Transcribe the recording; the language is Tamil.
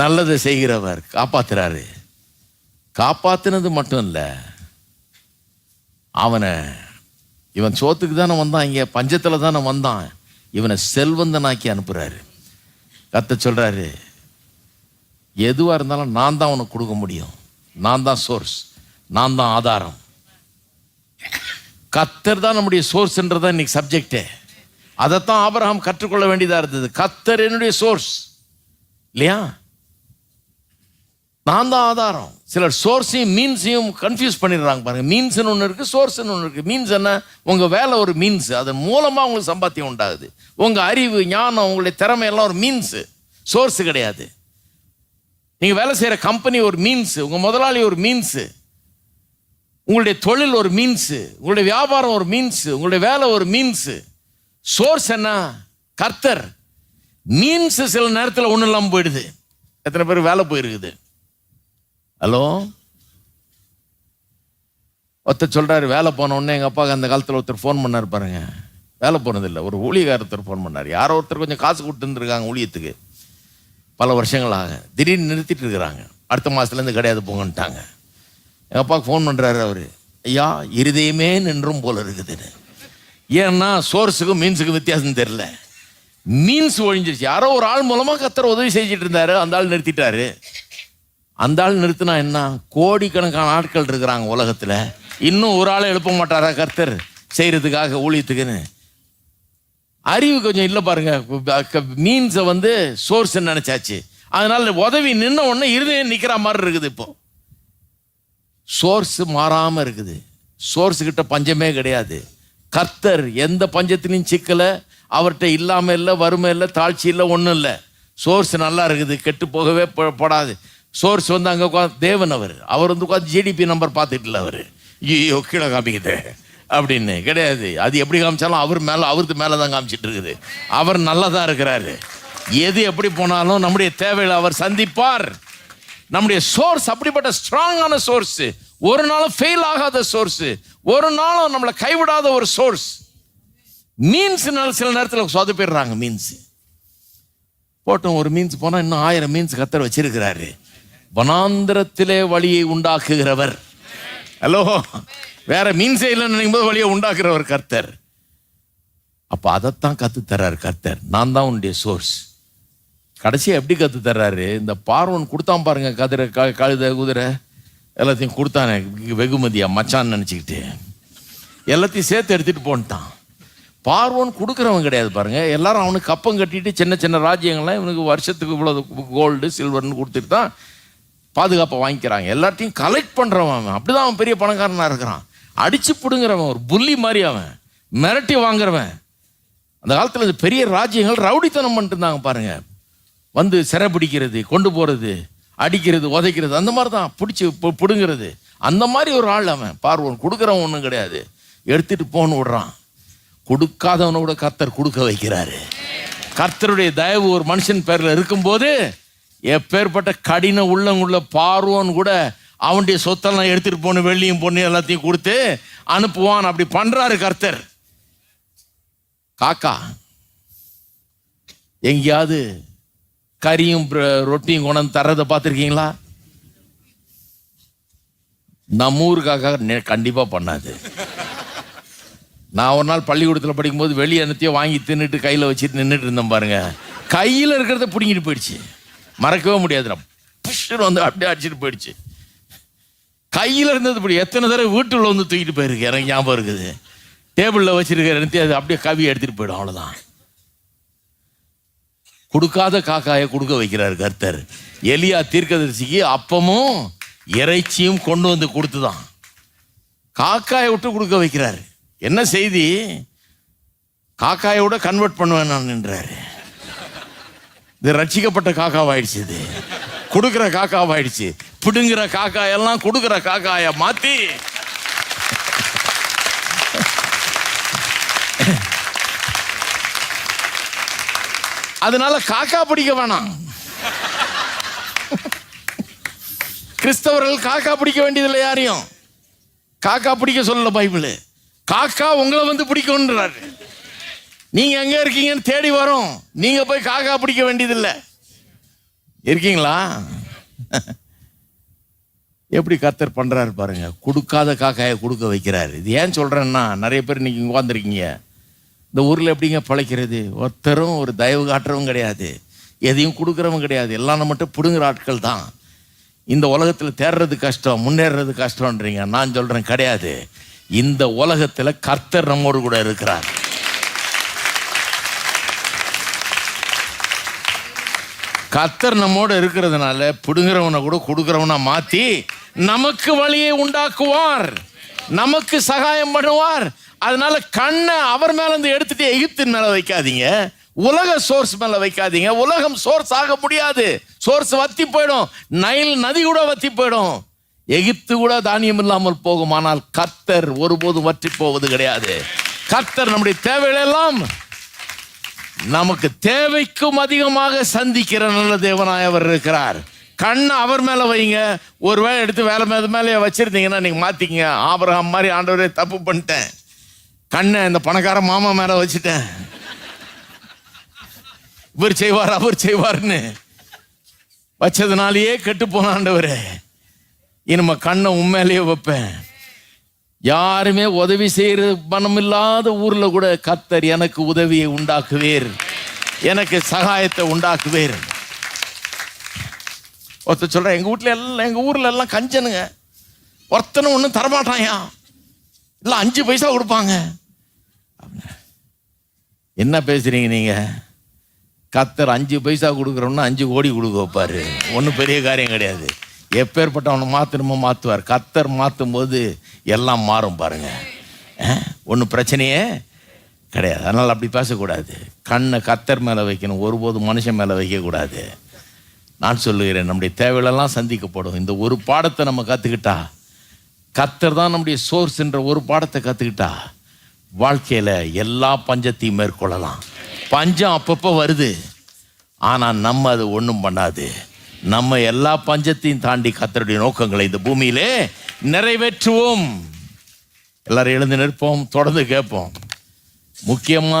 நல்லதை செய்கிறவர் காப்பாத்துறாரு. காப்பாத்துனது மட்டும் இல்லை அவனை இவன் சோத்துக்கு தானே வந்தான் இங்கே பஞ்சத்தில் தானே வந்தான் இவனை செல்வந்தனாக்கி அனுப்புகிறாரு கத்த சொல்கிறாரு எதுவாக இருந்தாலும் நான் தான் உனக்கு கொடுக்க முடியும். நான் தான் சோர்ஸ் நான் தான் ஆதாரம். கத்தர் தான் நம்முடைய சோர்ஸ்ன்றது தான் இன்னைக்கு சப்ஜெக்டே அதைத்தான் ஆபரகம் கற்றுக்கொள்ள வேண்டியதாக இருந்தது. கத்தர் என்னுடைய சோர்ஸ் இல்லையா? நான் தான் ஆதாரம். சிலர் சோர்ஸையும் மீன்ஸையும் கன்ஃபியூஸ் பண்ணிடுறாங்க பாருங்கள் மீன்ஸ்னு ஒன்று இருக்குது சோர்ஸ்னு ஒன்று இருக்குது மீன்ஸ் என்ன? உங்கள் வேலை ஒரு மீன்ஸ் அதன் மூலமாக உங்களுக்கு சம்பாத்தியம் உண்டாகுது. உங்கள் அறிவு ஞானம் உங்களுடைய திறமை எல்லாம் ஒரு மீன்ஸு சோர்ஸ் கிடையாது. நீங்கள் வேலை செய்கிற கம்பெனி ஒரு மீன்ஸு உங்கள் முதலாளி ஒரு மீன்ஸு உங்களுடைய தொழில் ஒரு மீன்ஸு உங்களுடைய வியாபாரம் ஒரு மீன்ஸு உங்களுடைய வேலை ஒரு மீன்ஸு சோர்ஸ் என்ன? கர்த்தர். மீன்ஸு சில நேரத்தில் ஒன்றும் இல்லாமல் போயிடுது. எத்தனை பேர் வேலை போயிருக்குது? ஹலோ ஒருத்தர் சொல்கிறாரு வேலை போன உடனே எங்கள் அப்பாவுக்கு அந்த காலத்தில் ஒருத்தர் ஃபோன் பண்ணார் பாருங்க. வேலை போனதில்லை ஒரு ஊழியக்காரத்தர் ஃபோன் பண்ணார். யாரோ ஒருத்தர் கொஞ்சம் காசு கொடுத்துருந்துருக்காங்க ஊழியத்துக்கு. பல வருஷங்களாக திடீர்னு நிறுத்திட்டு இருக்கிறாங்க. அடுத்த மாதத்துலேருந்து கிடையாது போங்கன்ட்டாங்க. எங்கள் அப்பாவுக்கு ஃபோன் பண்ணுறாரு அவர். ஐயா இருதயமே நின்றும் போல இருக்குதுன்னு ஏன்னா சோர்ஸுக்கும் மீன்ஸுக்கும் வித்தியாசம் தெரில மீன்ஸ் ஒழிஞ்சிருச்சு. யாரோ ஒரு ஆள் மூலமாக கத்தர் உதவி செஞ்சுட்டு இருந்தார். அந்த ஆள் நிறுத்திட்டாரு. அந்த ஆள் நிறுத்தினா என்ன? கோடிக்கணக்கான ஆட்கள் இருக்கிறாங்க உலகத்தில். இன்னும் ஒரு ஆளை எழுப்ப மாட்டாரா கர்த்தர்? செய்கிறதுக்காக ஊழியத்துக்குன்னு. அறிவு கொஞ்சம் இல்லை பாருங்க. மீன்ஸை வந்து சோர்ஸ் நினச்சாச்சு. அதனால உதவி நின்ன உடனே இருதயம் நிற்கிற மாதிரி இருக்குது இப்போ. சோர்ஸ் மாறாமல் இருக்குது. சோர்ஸ் கிட்ட பஞ்சமே கிடையாது. கர்த்தர் எந்த பஞ்சத்திலையும் சிக்கலை. அவர்கிட்ட இல்லாமல் இல்லை வறுமை இல்லை தாழ்ச்சி இல்லை ஒன்றும் இல்லை. சோர்ஸ் நல்லா இருக்குது. கெட்டு போகவே போடாது படாது. சோர்ஸ் வந்து அங்கே உட்காந்து தேவன் அவர். அவர் வந்து உட்காந்து ஜிடிபி நம்பர் பார்த்துட்டு இல்லை அவர். ஐயோ கீழே காமிக்குது. அப்படின்னு. கிடையாது. அது எப்படி காமிச்சாலும் அவர் மேலே அவருக்கு மேலே தான் காமிச்சிட்டு இருக்குது. அவர் நல்லதா இருக்கிறாரு. எது எப்படி போனாலும் நம்முடைய தேவையில் அவர் சந்திப்பார். நம்முடைய சோர்ஸ் அப்படிப்பட்ட ஸ்ட்ராங்கான சோர்ஸ் ஒரு நாளும் ஃபெயில் ஆகாத சோர்ஸ் ஒரு நாளும் நம்மளை கைவிடாத ஒரு சோர்ஸ் மீன்ஸ்னால சில நேரத்தில் சொதப்பிடுறாங்க மீன்ஸ் போட்டோம் ஒரு மீன்ஸ் போனால் இன்னும் ஆயிரம் மீன்ஸ் கத்தர் வச்சிருக்கிறாரு. வனாந்திரத்திலே வழியை உண்டாக்குகிறவர். ஹலோ. வேற மீன்ஸே இல்லைன்னு நினைக்கும் போது வழியை உண்டாக்குறவர் கர்த்தர். அப்போ அதைத்தான் கத்து தர்றாரு கர்த்தர். நான் தான் உன்னுடைய சோர்ஸ் கடைசியா எப்படி கத்து தர்றாரு இந்த பார்வன் கொடுத்தான் பாருங்க கதிரை க- கழுதை குதிரை. எல்லாத்தையும் கொடுத்தானே வெகுமதியா மச்சான்னு நினச்சிக்கிட்டு. எல்லாத்தையும் சேர்த்து எடுத்துட்டு போன்ட்டான். பார்வன் கொடுக்குறவன் கிடையாது பாருங்க. எல்லாரும் அவனுக்கு கப்பம் கட்டிட்டு சின்ன சின்ன ராஜ்யங்கள்லாம் இவனுக்கு வருஷத்துக்கு இவ்வளோ கோல்டு சில்வர்னு கொடுத்துட்டு தான் பாதுகாப்பை வாங்கிக்கிறாங்க. எல்லாத்தையும் கலெக்ட் பண்ணுறவன் அவன். அப்படி தான் அவன் பெரிய பணக்காரனாக இருக்கிறான். அடிச்சு பிடுங்குறவன் ஒரு புள்ளி மாதிரி அவன். மிரட்டி வாங்குறவன். அந்த காலத்தில் பெரிய ராஜ்யங்கள் ரவுடித்தனம் பண்ணிட்டு இருந்தாங்க வந்து சிறை பிடிக்கிறது கொண்டு போகிறது அடிக்கிறது உதைக்கிறது அந்த மாதிரி தான் பிடிச்சி பிடுங்கிறது. அந்த மாதிரி ஒரு ஆள் அவன். பார்வன் கொடுக்குறவன் ஒன்றும் கிடையாது. எடுத்துகிட்டு போன்னு விடுறான். கொடுக்காதவனை கூட கர்த்தர் கொடுக்க வைக்கிறாரு. கர்த்தருடைய தயவு ஒரு மனுஷன் பேரில் இருக்கும்போது எப்பேற்பட்ட கடின உள்ளங்குள்ள பார்வோன்னு கூட அவனுடைய சொத்தெல்லாம் எடுத்துகிட்டு போன வெள்ளியும் பொண்ணு எல்லாத்தையும் கொடுத்து அனுப்புவான். அப்படி பண்ணுறாரு கர்த்தர். காக்கா எங்கேயாவது கறியும் ரொட்டியும் கொண்டாந்து தர்றதை பார்த்துருக்கீங்களா? நம்ம ஊருக்காக நெ- பண்ணாது. நான் ஒரு நாள் பள்ளிக்கூடத்தில் படிக்கும்போது வெளியே என்னத்தையோ வாங்கி தின்னுட்டு கையில் வச்சுட்டு நின்றுட்டு இருந்தேன் பாருங்கள் கையில் இருக்கிறத பிடிங்கிட்டு போயிடுச்சு. மறக்கவே முடியாது. நான் வந்து அப்படியே அடிச்சிட்டு போயிடுச்சு. கையில் இருந்தது இப்படி எத்தனை தடவை வீட்டுள்ள வந்து தூக்கிட்டு போயிருக்கு எனக்கு ஞாபகம் இருக்குது. டேபிளில் வச்சிருக்கிற இடத்தையும் அது அப்படியே கவி எடுத்துட்டு போயிடும். அவ்வளோதான் கொடுக்காத காக்காயை கொடுக்க வைக்கிறார் கர்த்தர். எலியா தீர்க்கதரிசிக்கு அப்பமும் இறைச்சியும் கொண்டு வந்து கொடுத்துதான். காக்காயை விட்டு கொடுக்க வைக்கிறாரு. என்ன செய்தி? காக்காயை விட கன்வெர்ட் பண்ணுவேன் நான் நின்றாரு இது ரட்சிக்கப்பட்ட காக்காவாயிடுச்சு இது. கொடுக்குற காக்காவாயிடுச்சு. பிடுங்குற காக்காயெல்லாம் கொடுக்குற காக்காய மாத்தி. அதனால காக்கா பிடிக்க வேணாம். கிறிஸ்தவர்கள் காக்கா பிடிக்க வேண்டியதில்லை யாரையும். காக்கா பிடிக்க சொல்லல பைபிள். காக்கா உங்களை வந்து பிடிக்கும்ன்றாரு. நீங்கள் எங்கே இருக்கீங்கன்னு தேடி வரும். நீங்கள் போய் காக்கா பிடிக்க வேண்டியதில்லை. இருக்கீங்களா? எப்படி கத்தர் பண்ணுறாரு பாருங்க. கொடுக்காத காக்காயை கொடுக்க வைக்கிறாரு. இது ஏன் சொல்கிறேன்னா நிறைய பேர் இன்னைக்கு உட்காந்துருக்கீங்க இந்த ஊரில் எப்படிங்க பழைக்கிறது? ஒருத்தரும் ஒரு தயவு காட்டுறவும் கிடையாது. எதையும் கொடுக்குறவும் கிடையாது. எல்லாம் நம்மகிட்ட பிடுங்குற ஆட்கள் தான். இந்த உலகத்தில் தேடுறது கஷ்டம் முன்னேறது கஷ்டம்ன்றீங்க. நான் சொல்கிறேன் கிடையாது. இந்த உலகத்தில் கர்த்தர் நம்மோடு கூட இருக்கிறார். கத்தர் நம்மோடு இருக்கிறதுனால பிடுங்குறவனை கூட கொடுக்குறவனை மாற்றி நமக்கு வழியை உண்டாக்குவார். நமக்கு சகாயம் பண்ணுவார். அதனால கண்ணை அவர் மேலேருந்து எடுத்துட்டு எகிப்தின் மேலே வைக்காதீங்க. உலக சோர்ஸ் மேலே வைக்காதீங்க. உலகம் சோர்ஸ் ஆக முடியாது. சோர்ஸ் வத்தி போயிடும். நைல் நதி கூட வத்தி போயிடும். எகிப்து கூட தானியம் இல்லாமல் போகும். ஆனால் கத்தர் ஒருபோதும் வற்றி போவது கிடையாது. கத்தர் நம்முடைய தேவைகளெல்லாம் நமக்கு தேவைக்கும் அதிகமாக சந்திக்கிற நல்ல தேவனாய் அவர் இருக்கிறார். கண்ணை அவர் மேலே வைங்க. ஒரு வேலை எடுத்து வேலை மேலே மேலே வச்சிருந்தீங்கன்னா நீங்கள் மாற்றிக்கங்க ஆபரகம் மாதிரி ஆண்டவரே தப்பு பண்ணிட்டேன். கண்ணை இந்த பணக்கார மாமா மேலே வச்சுட்டேன். இவர் செய்வார் அவர் செய்வார்னு. வச்சதுனாலேயே கெட்டு போன ஆண்டவரே. இனிமே கண்ணை உண்மையிலேயே வைப்பேன். யாருமே உதவி செய்கிற மனம் இல்லாத ஊரில் கூட கத்தர் எனக்கு உதவியை உண்டாக்குவேர். எனக்கு சகாயத்தை உண்டாக்குவேர். ஒருத்தர் சொல்கிறேன் எங்கள் வீட்ல எல்லாம் எங்கள் ஊரில் எல்லாம் கஞ்சனுங்க. ஒருத்தனும் ஒன்றும் தரமாட்டாயா இல்லை அஞ்சு பைசா கொடுப்பாங்க. என்ன பேசுறீங்க நீங்கள் கத்தர் அஞ்சு பைசா கொடுக்குறோம்னா அஞ்சு கோடி கொடுக்க வைப்பாரு. ஒன்றும் பெரிய காரியம் கிடையாது. எப்பேற்பட்டவனை மாற்றணுமோ மாற்றுவார் கத்தர் மாற்றும் போது எல்லாம் மாறும் பாருங்க. ஒன்றும் பிரச்சனையே கிடையாது. அதனால் அப்படி பேசக்கூடாது. கண்ணை கத்தர் மேலே வைக்கணும். ஒருபோதும் மனுஷன் மேலே வைக்கக்கூடாது. நான் சொல்லுகிறேன் நம்முடைய தேவையிலெல்லாம் சந்திக்கப்படும். இந்த ஒரு பாடத்தை நம்ம கற்றுக்கிட்டா கத்தர் தான் நம்முடைய சோர்ஸ்ன்ற ஒரு பாடத்தை கற்றுக்கிட்டா வாழ்க்கையில் எல்லா பஞ்சத்தையும் மேற்கொள்ளலாம். பஞ்சம் அப்பப்போ வருது. ஆனால் நம்ம அது ஒன்றும் பண்ணாது. நம்ம எல்லா பஞ்சத்தையும் தாண்டி கத்தருடைய நோக்கங்களை இந்த பூமியிலே நிறைவேற்றுவோம். எல்லாரும் எழுந்து நிற்போம் தொடர்ந்து கேட்போம். முக்கியமாக